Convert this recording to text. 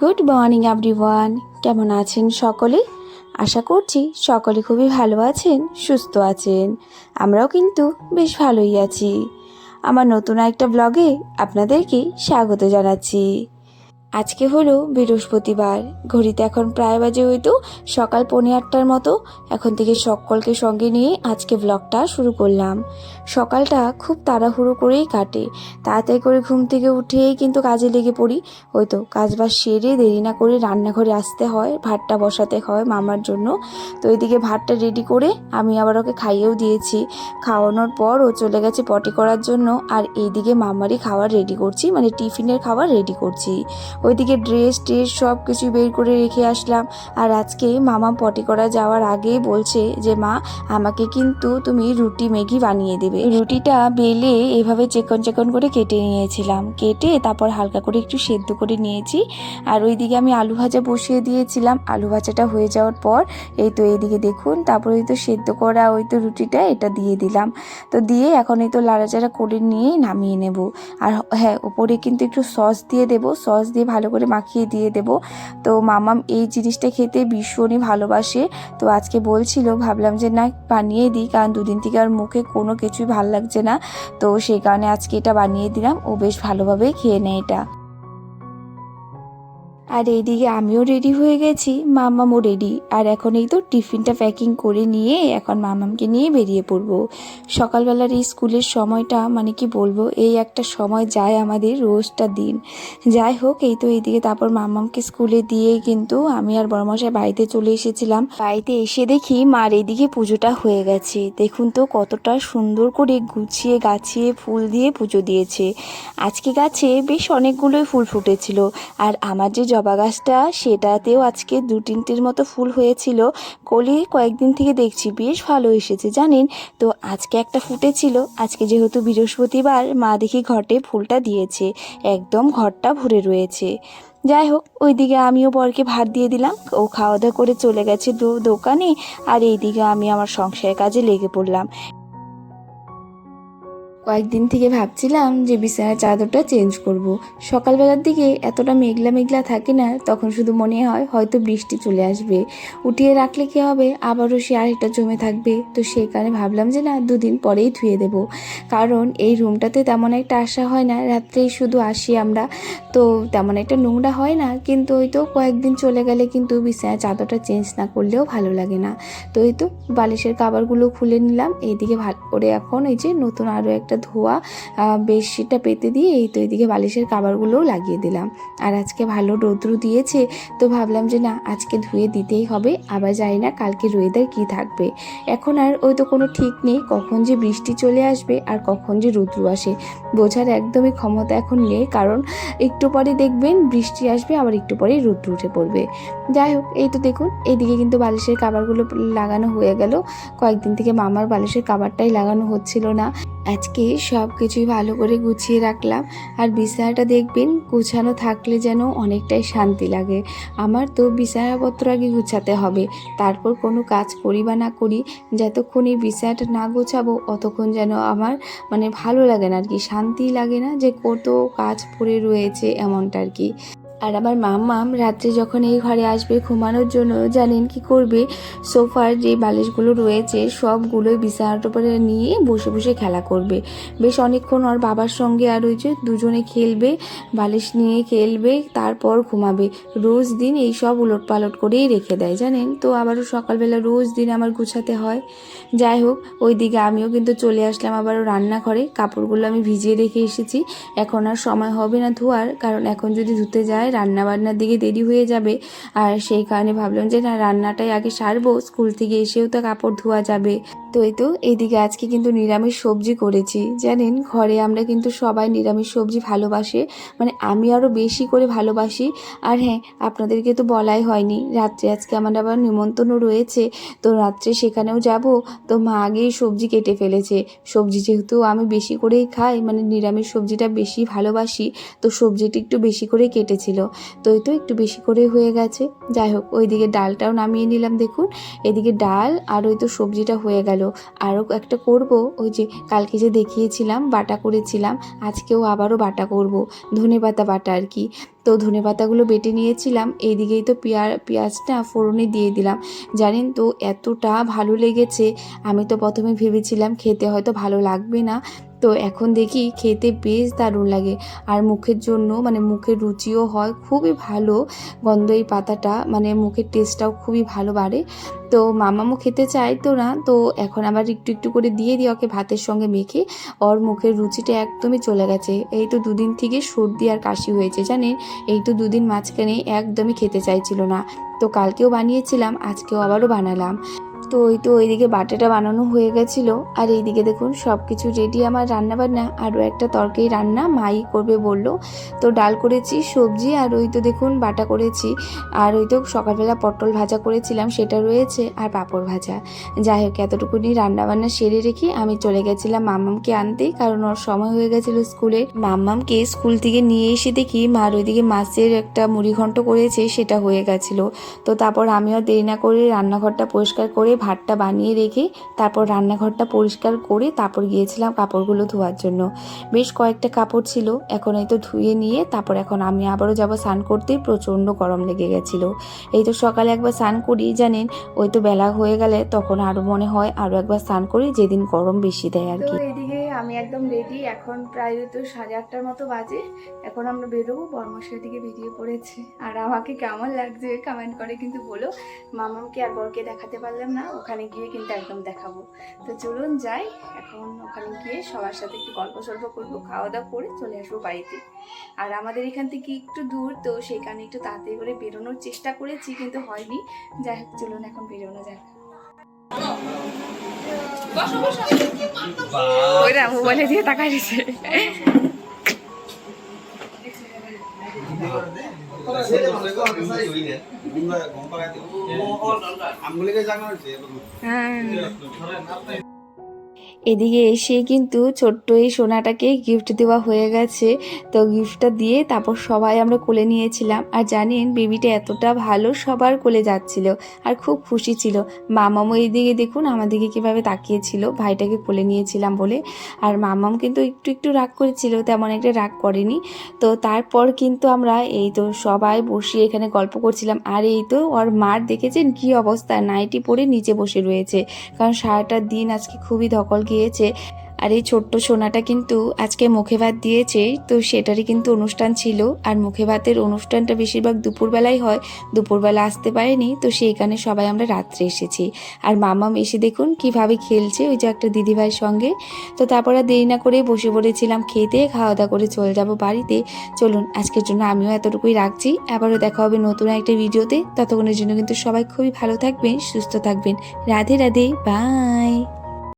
Good morning everyone কেমন আছেন সকলে? আশা করছি সকলে খুবই ভালো আছেন, সুস্থ আছেন। আমরাও কিন্তু বেশ ভালোই আছি। আমার নতুন একটা ব্লগে আপনাদেরকে স্বাগত জানাচ্ছি। আজকে হলো বৃহস্পতিবার। ঘড়িতে এখন প্রায় বাজে হয়তো সকাল পৌনে আটটার মতো। এখন থেকে সকলকে সঙ্গে নিয়ে আজকে ব্লগটা শুরু করলাম। সকালটা খুব তাড়াহুড়ো করেই কাটে। তাড়াতাড়ি করে ঘুম থেকে উঠেই কিন্তু কাজে লেগে পড়ি। ওই তো কাজ বাজ সেরে দেরি না করে রান্নাঘরে আসতে হয়, ভাতটা বসাতে হয় মামার জন্য। তো এইদিকে ভাতটা রেডি করে আমি আবার ওকে খাইয়েও দিয়েছি। খাওয়ানোর পর ও চলে গেছে পটি করার জন্য। আর এইদিকে মামারই খাবার রেডি করছি মানে টিফিনের খাবার রেডি করছি। ওইদিকে ড্রেস ট্রেস সব কিছু বের করে রেখে আসলাম। আর আজকে মামা পটি করা যাওয়ার আগেই বলছে যে, মা, আমাকে কিন্তু তুমি রুটি ম্যাগি বানিয়ে দেবে। রুটিটা বেলে এভাবে চেকন চেকন করে কেটে নিয়েছিলাম। কেটে তারপর হালকা করে একটু সেদ্ধ করে নিয়েছি। আর ওইদিকে আমি আলু ভাজা বসিয়ে দিয়েছিলাম। আলু ভাজাটা হয়ে যাওয়ার পর এই তো এইদিকে দেখুন, তারপরে ওই তো সেদ্ধ করা ওই তো রুটিটা এটা দিয়ে দিলাম। তো দিয়ে এখন এই তো লাড়াচাড়া করে নিয়ে নামিয়ে নেব। আর হ্যাঁ ওপরে কিন্তু একটু সস দিয়ে দেব। সস দিয়ে ভালো করে মাখিয়ে দিয়ে দেব। তো মামাম এই জিনিসটা খেতে ভীষণই ভালোবাসে। তো আজকে বলছিল, ভাবলাম যে না, বানিয়ে দিই, কারণ দুদিন থেকে আর মুখে কোনো কিছুই ভালো লাগছে না। তো সেই কারণে আজকে এটা বানিয়ে দিলাম। ও বেশ ভালোভাবেই খেয়ে নেয় এটা। আর এইদিকে আমিও রেডি হয়ে গেছি, মামামও রেডি আর এখন এই তো টিফিনটা প্যাকিং করে নিয়ে এখন মামামকে নিয়ে বেরিয়ে পড়ব। সকালবেলার এই স্কুলের সময়টা মানে কি বলব, এই একটা সময় যায় আমাদের রোজটা দিন। যাই হোক, এই তো এইদিকে তারপর মামামকে স্কুলে দিয়ে কিন্তু আমি আর বড়মশাই বাড়িতে চলে এসেছিলাম। বাড়িতে এসে দেখি মার এইদিকে পুজোটা হয়ে গেছে। দেখুন তো কতটা সুন্দর করে গুছিয়ে গাছিয়ে ফুল দিয়ে পুজো দিয়েছে। আজকে গাছে বেশ অনেকগুলোই ফুল ফুটেছিল। আর আমার যে জবা গাছটা, সেটাতেও আজকে দু তিনটের মতো ফুল হয়েছিল। কলি কয়েকদিন থেকে দেখছি বেশ ভালো এসেছে, জানেন? তো আজকে একটা ফুটেছিল। আজকে যেহেতু বৃহস্পতিবার, মা দেখি ঘটে ফুলটা দিয়েছে। একদম ঘরটা ভরে রয়েছে। যাই হোক, ওইদিকে আমিও বরকে ভাত দিয়ে দিলাম। ও খাওয়া দাওয়া করে চলে গেছে দোকানে আর এইদিকে আমি আমার সংসারের কাজে লেগে পড়লাম। কয়েকদিন থেকে ভাবছিলাম যে বিছানার চাদরটা চেঞ্জ করব। সকালবেলার দিকে এতটা মেঘলা মেঘলা থাকে না, তখন শুধু মনে হয় হয়তো বৃষ্টি চলে আসবে। উঠিয়ে রাখলে কী হবে? আবারও সে আরেকটা জমে থাকবে। তো সেই কারণে ভাবলাম যে না, দুদিন পরেই ধুয়ে দেব। কারণ এই রুমটাতে তেমন একটা আসা হয় না, রাত্রেই শুধু আসি আমরা। তো তেমন একটা নোংরা হয় না, কিন্তু ওই তো কয়েকদিন চলে গেলে কিন্তু বিছানার চাদরটা চেঞ্জ না করলেও ভালো লাগে না। তো এই তো বালিশের কাবারগুলো খুলে নিলাম, এইদিকে ভালো করে এখন এই যে নতুন আরও একটা ধোয়া বেডশিটটা পেতে দিয়ে এই তো এদিকে বালিশের কাবারগুলোও লাগিয়ে দিলাম। আর আজকে ভালো রৌদ্র দিয়েছে, তো ভাবলাম যে না, আজকে ধুয়ে দিতেই হবে, আবার জানি না কালকে ওয়েদার কী থাকবে। এখন আর ওই তো কোনো ঠিক নেই, কখন যে বৃষ্টি চলে আসবে আর কখন যে রৌদ্র আসে, বোঝার একদমই ক্ষমতা এখন নেই, কারণ একটু পরে দেখবেন বৃষ্টি আসবে, আবার একটু পরেই রৌদ্র উঠে পড়বে। যাই হোক, এই তো দেখুন এইদিকে কিন্তু বালিশের কাবারগুলো লাগানো হয়ে গেল। কয়েকদিন থেকে মামার বালিশের কাবারটাই লাগানো হচ্ছিল না। আজকে সব কিছুই ভালো করে গুছিয়ে রাখলাম আর বিছানাটা দেখবেন গুছানো থাকলে যেন অনেকটাই শান্তি লাগে। আমার তো বিছানাপত্র আগে গুছাতে হবে। তারপর কোনো কাজ করি বা না করি, যতক্ষণ এই বিছানাটা না গোছাবো, অতক্ষণ যেন আমার মানে ভালো লাগে না আর কি শান্তি লাগে না যে কত কাজ পড়ে রয়েছে এমনটা আর কি। আর আমার মাম্মাম রাত্রে যখন এই ঘরে আসবে ঘুমানোর জন্য জানেন কি করবে? সোফার যে বালিশগুলো রয়েছে সবগুলোই বিছানার উপরে নিয়ে বসে বসে খেলা করবে। বেশ অনেকক্ষণ ওর বাবার সঙ্গে আর ওই যে দুজনে খেলবে, বালিশ নিয়ে খেলবে, তারপর ঘুমাবে। রোজ দিন এই সব উলট পালট করেই রেখে দেয়, জানেন? তো আবারও সকালবেলা রোজ দিন আমার গুছাতে হয়। যাই হোক ওই দিকে আমিও কিন্তু চলে আসলাম আবারও রান্নাঘরে। কাপড়গুলো আমি ভিজিয়ে রেখে এসেছি। এখন আর সময় হবে না ধোয়ার, কারণ এখন যদি ধুতে যায় রান্না বান্নার দিকে দেরি হয়ে যাবে। আর সেই কারণে ভাবলাম যে, না, রান্নাটাই আগে সারবো। স্কুল থেকে এসেও তো কাপড় ধোয়া যাবে। তো এই তো এইদিকে আজকে কিন্তু নিরামিষ সবজি করেছি। জানেন, ঘরে আমরা কিন্তু সবাই নিরামিষ সবজি ভালোবাসে। মানে আমি আরও বেশি করে ভালোবাসি। আর হ্যাঁ আপনাদেরকে তো বলাই হয়নি, রাত্রে আজকে আমার আবার নিমন্ত্রণও রয়েছে। তো রাত্রে সেখানেও যাব। তো মা আগেই সবজি কেটে ফেলেছে। সবজি যেহেতু আমি বেশি করেই খাই মানে নিরামিষ সবজিটা বেশি ভালোবাসি, তো সবজিটি একটু বেশি করে কেটেছিল। তো তো একটু বেশি করে হয়ে গেছে। যাই হোক, ওইদিকে ডালটাও নামিয়ে নিলাম দেখুন। এদিকে ডাল আর ওই তো সবজিটা হয়ে গেল। আরও একটা করব, ওই যে কালকে যে দেখিয়েছিলাম, বাটা করেছিলাম, আজকেও আবারও বাটা করব। ধনে পাতা বাটা আর কি। তো ধনে পাতাগুলো বেটে নিয়েছিলাম, এইদিকেই তো পেঁয়া, পেঁয়াজটা ফোড়নে দিয়ে দিলাম। জানেন তো, এতটা ভালো লেগেছে, আমি তো প্রথমে ভেবেছিলাম খেতে হয়তো ভালো লাগবে না। তো এখন দেখি খেতে বেশ দারুণ লাগে। আর মুখের জন্য মানে মুখের রুচিও হয়, খুবই ভালো গন্ধ এই পাতাটা মানে মুখের টেস্টটাও খুবই ভালো বাড়ে। তো মামামও খেতে চাইতো না, তো এখন আবার একটু একটু করে দিয়ে দিই ওকে ভাতের সঙ্গে মেখে। ওর মুখের রুচিটা একদমই চলে গেছে। এই তো দুদিন থেকে সর্দি আর কাশি হয়েছে, জানেন? এই তো দুদিন মাঝখানে একদমই খেতে চাইছিল না। তো কালকেও বানিয়েছিলাম, আজকেও আবারও বানালাম। তো ওই তো ওইদিকে বাটাটা বানানো হয়ে গেছিল। আর এইদিকে দেখুন সব কিছু রেডি আমার রান্না বান্না আরও একটা তরকারি রান্না মাই করবে বলল। তো ডাল করেছি, সবজি, আর ওই তো দেখুন বাটা করেছি। আর ওই তো সকালবেলা পটল ভাজা করেছিলাম, সেটা রয়েছে, আর পাঁপড় ভাজা। যাই হোক, এতটুকুনি রান্নাবান্না সেরে রেখে আমি চলে গেছিলাম মাম্মামকে আনতে, কারণ ওর সময় হয়ে গেছিল স্কুলে। মাম্মামকে স্কুল থেকে নিয়ে এসে দেখি মার ওইদিকে মাছের একটা মুড়ি ঘন্ট করেছে, সেটা হয়ে গেছিল। তো তারপর আমিও দেরি না করে রান্নাঘরটা পরিষ্কার করে ভাতটা বানিয়ে রেখে তারপর রান্নাঘরটা পরিষ্কার করে তারপর গিয়েছিলাম কাপড়গুলো ধোয়ার জন্য। বেশ কয়েকটা কাপড় ছিল, এখন এই তো ধুয়ে নিয়ে তারপর এখন আমি আবারও যাব স্নান করতে, প্রচণ্ড গরম লেগে গেছিল। এই তো সকালে একবার স্নান করি, জানেন? ওই তো বেলা হয়ে গেলে তখন আরও মনে হয় আরও একবার স্নান করি যেদিন গরম বেশি দেয় আর কি। আমি একদম রেডি এখন প্রায় তো সাড়ে আটটার মতো বাজে। এখন আমরা বেরোবো। বর্মশের দিকে বেরিয়ে পড়েছি। আর আমাকে কেমন লাগছে কমেন্ট করে কিন্তু বলো। মামাকে আর বরকে দেখাতে পারলাম না। ওখানে গিয়ে কিন্তু একদম দেখাবো। তো চলুন যাই। এখন ওখানে গিয়ে সবার সাথে একটু গল্প সল্প করব, খাওয়া দাওয়া করে চলে আসব বাড়িতে। আর আমাদের এখান থেকে একটু দূর, তো কারণে একটু তাড়াতাড়ি করে বেরোনোর চেষ্টা করেছি, কিন্তু হয়নি। যাই হোক, চলুন এখন বেরোনো যাক। ওইরা মোবাইলে দিয়ে তাকাই দিছে। হ্যাঁ। এদিকে এসে কিন্তু ছোট্ট এই সোনাটাকে গিফট দেওয়া হয়ে গেছে। তো গিফটটা দিয়ে তারপর সবাই আমরা কোলে নিয়েছিলাম। আর জানেন বেবিটা এতটা ভালো সবার কোলে যাচ্ছিল আর খুব খুশি ছিল। মামামও এইদিকে দেখুন আমাদেরকে কীভাবে তাকিয়েছিল। ভাইটাকে কোলে নিয়েছিলাম বলে। আর মামাম কিন্তু একটু একটু রাগ করেছিল, তেমন একটা রাগ করেনি। তো তারপর কিন্তু আমরা এই তো সবাই বসে এখানে গল্প করছিলাম। আর এই তো ওর মার দেখেছেন কি অবস্থা? নাইটি পরে নিচে বসে রয়েছে। কারণ সারাটা দিন আজকে খুবই ধকল গিয়েছে। আর এই ছোট্ট সোনাটা কিন্তু আজকে মুখে ভাত দিয়েছে, তো সেটারই কিন্তু অনুষ্ঠান ছিল। আর মুখে ভাতের অনুষ্ঠানটা বেশিরভাগ দুপুরবেলাই হয়, দুপুরবেলা আসতে পারেনি, তো সেইখানে সবাই আমরা রাত্রে এসেছি। আর মামাম এসে দেখুন কীভাবে খেলছে ওই যে একটা দিদিভাইয়ের সঙ্গে। তো তারপর আর দেরি না করে বসে পড়েছিলাম খেতে খাওয়া দাওয়া করে চলে যাব বাড়িতে। চলুন, আজকের জন্য আমিও এতটুকুই রাখছি। আবারও দেখা হবে নতুন একটা ভিডিওতে। ততক্ষণের জন্য কিন্তু সবাই খুবই ভালো থাকবেন, সুস্থ থাকবেন। রাধে রাধে, বাই।